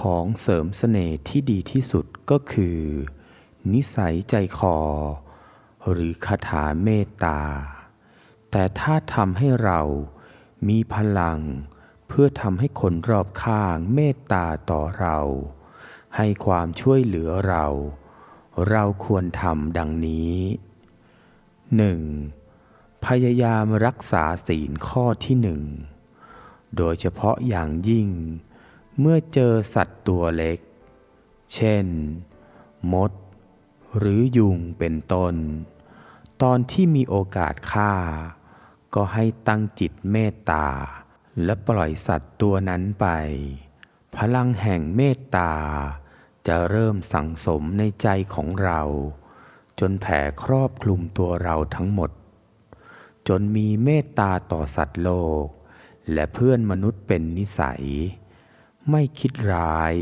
ของเสริมเสน่ห์ที่ดีที่สุดก็คือ นิสัยใจคอ หรือคาถาเมตตา แต่ถ้าทำให้เรามีพลัง เพื่อทำให้คนรอบข้างเมตตาต่อเรา ให้ความช่วยเหลือเรา เราควรทำดังนี้ 1. พยายามรักษาศีลข้อที่หนึ่ง โดยเฉพาะอย่างยิ่ง เมื่อเจอสัตว์ตัวเล็ก เช่น มด หรือยุงเป็นต้น ตอนที่มีโอกาสฆ่า ก็ให้ตั้งจิตเมตตา และปล่อยสัตว์ตัวนั้นไป พลังแห่งเมตตา จะเริ่มสั่งสมในใจของเรา จนแผ่ครอบคลุมตัวเราทั้งหมด จนมีเมตตาต่อสัตว์โลก และเพื่อนมนุษย์เป็นนิสัย ไม่คิดร้าย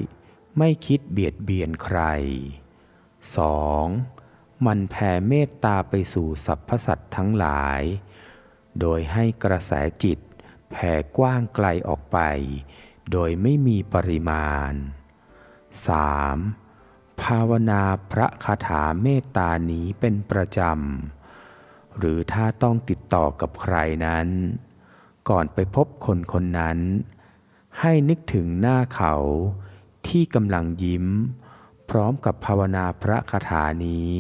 ไม่คิดเบียดเบียนใคร 2. มันแผ่เมตตาไปสู่สรรพสัตว์ทั้งหลาย โดยให้กระแสจิตแผ่กว้างไกลออกไป โดยไม่มีปริมาณ 3. ภาวนาพระคาถาเมตตานี้เป็นประจำ หรือถ้าต้องติดต่อกับใครนั้น ก่อนไปพบคนคนนั้น ให้นึกถึงหน้าเขาที่กำลังยิ้ม พร้อมกับภาวนาพระคาถานี้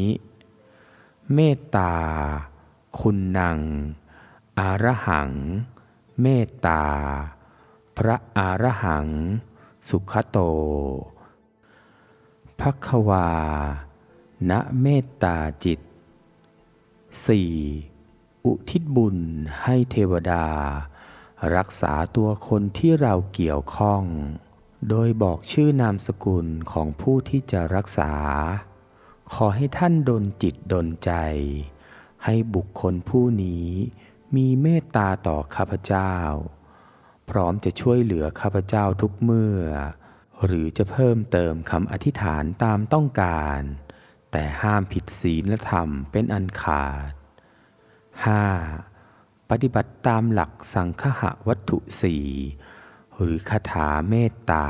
เมตตา คุณนัง อารหัง เมตตา พระอารหัง สุขโตพักวา ณ เมตตาจิต 4. อุทิศบุญให้เทวดา รักษาตัวคนที่เราเกี่ยวข้อง โดยบอกชื่อนามสกุลของผู้ที่จะรักษา ขอให้ท่านดลจิตดลใจ ให้บุคคลผู้นี้มีเมตตาต่อข้าพเจ้า พร้อมจะช่วยเหลือข้าพเจ้าทุกเมื่อ หรือจะเพิ่มเติมคำอธิษฐานตามต้องการ แต่ห้ามผิดศีลธรรมเป็นอันขาด 5. ปฏิบัติตามหลักสังคหวัตถุสี่หรือคาถาเมตตา